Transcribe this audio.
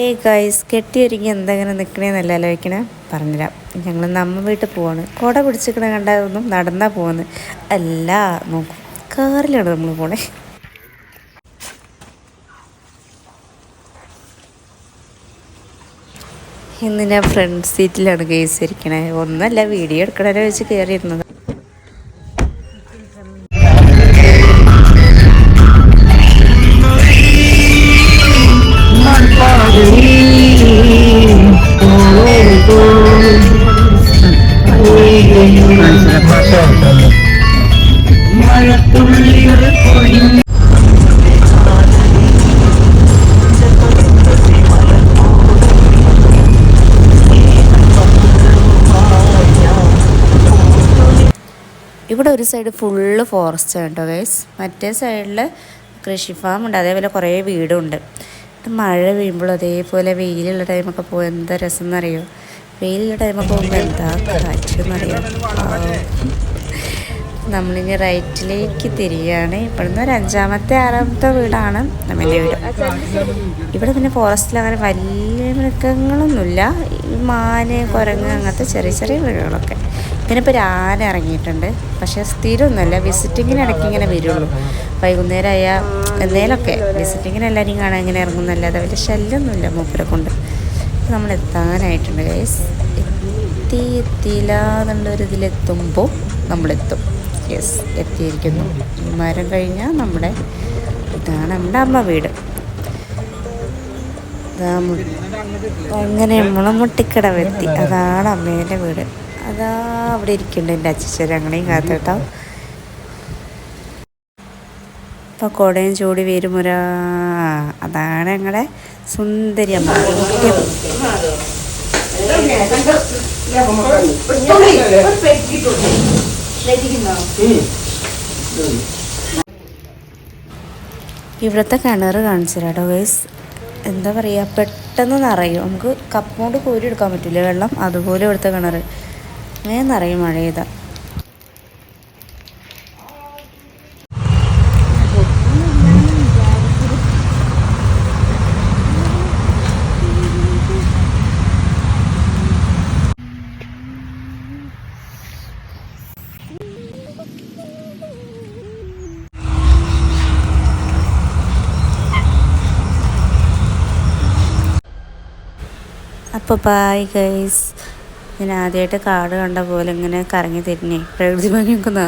ഏയ് ഗൈസ് കെട്ടിയൊരുങ്ങി എന്തെങ്ങനെ നിൽക്കണേന്നല്ല ആലോചിക്കണേ? പറഞ്ഞുതരാം. ഞങ്ങൾ നമ്മ വീട്ടിൽ പോവാണ്. കുട പിടിച്ചിക്കണ കണ്ടാതൊന്നും നടന്നാ പോകുന്നത് അല്ല നോക്കും. കാറിലാണ് നമ്മൾ പോണേ. ഇന്ന് ഞാൻ ഫ്രണ്ട് സീറ്റിലാണ് കേസ് ഇരിക്കണേ. ഒന്നല്ല വീഡിയോ എടുക്കണേ വെച്ച് കയറിയിരുന്നത് ഇവിടെ ഒരു സൈഡ് ഫുള്ള് ഫോറസ്റ്റ് കേട്ടോ ഗൈസ് മറ്റേ സൈഡിൽ കൃഷി ഫാം ഉണ്ട്. അതേപോലെ കുറേ വീടുണ്ട്. ഇത് മഴ വീഴുമ്പോൾ അതേപോലെ വെയിലുള്ള ടൈമൊക്കെ പോകുമ്പോൾ എന്താ രസം എന്നറിയോ? വെയിലുള്ള ടൈമൊക്കെ പോകുമ്പോൾ എന്താ കാറ്റെന്നറിയോ നമ്മളിനി റൈറ്റിലേക്ക് തിരിയാണ്. ഇവിടുന്ന് ഒരു അഞ്ചാമത്തെ ആറാമത്തെ വീടാണ് നമ്മുടെ വീട്. ഇവിടെ പിന്നെ ഫോറസ്റ്റിൽ അങ്ങനെ വലിയ മൃഗങ്ങളൊന്നുമില്ല. ഈ മാന് കുരങ്ങ് അങ്ങനത്തെ ചെറിയ ചെറിയ മൃഗങ്ങളൊക്കെ പിന്നെ ഇപ്പോൾ ആന ഇറങ്ങിയിട്ടുണ്ട്. പക്ഷേ സ്ഥിരമൊന്നുമല്ല വിസിറ്റിങ്ങിന് ഇടയ്ക്ക് ഇങ്ങനെ വരുള്ളൂ. വൈകുന്നേരമായ എന്തേലൊക്കെ. വിസിറ്റിങ്ങിന് എല്ലാവരെയും കാണാൻ ഇങ്ങനെ ഇറങ്ങുന്നല്ലാതെ വലിയ ശല്യമൊന്നുമില്ല മൂപ്പരെ കൊണ്ട്. നമ്മൾ എത്താനായിട്ടുണ്ട് ഗൈസ് എത്തി എത്തിയില്ല എന്നുള്ളൊരു ഇതിലെത്തുമ്പോൾ നമ്മളെത്തും. യെസ് എത്തിയിരിക്കുന്നു. മരം കഴിഞ്ഞാൽ നമ്മുടെ ഇതാണ് നമ്മുടെ അമ്മ വീട്. അങ്ങനെ നമ്മൾ മുട്ടിക്കടവെത്തി. അതാണ് അമ്മേന്റെ വീട്. അതാ അവിടെ ഇരിക്കുന്നുണ്ട് എന്റെ അച്ഛൻ അങ്ങനെയും ഇപ്പൊ കുടയും ചൂടി വരുമൊരാ അതാണ് ഞങ്ങളുടെ സുന്ദരി അമ്മ. ഇവിടുത്തെ കിണർ കാണിച്ചു കേട്ടോ ഗൈസ് എന്താ പറയുക പെട്ടെന്ന് നിറയും. നമുക്ക് കപ്പ് കൊണ്ട് കോരി എടുക്കാൻ പറ്റില്ല. വെള്ളം അതുപോലെ ഇവിടുത്തെ കിണർ അങ്ങനെ നിറയും മഴ ചെയ്താൽ അപ്പോൾ ബൈ ഗൈസ് ഞാൻ ആദ്യമായിട്ട് കാട് കണ്ട പോലെ ഇങ്ങനെ കറങ്ങി തിരിഞ്ഞേ പ്രകൃതി ഭംഗിയൊക്കെ.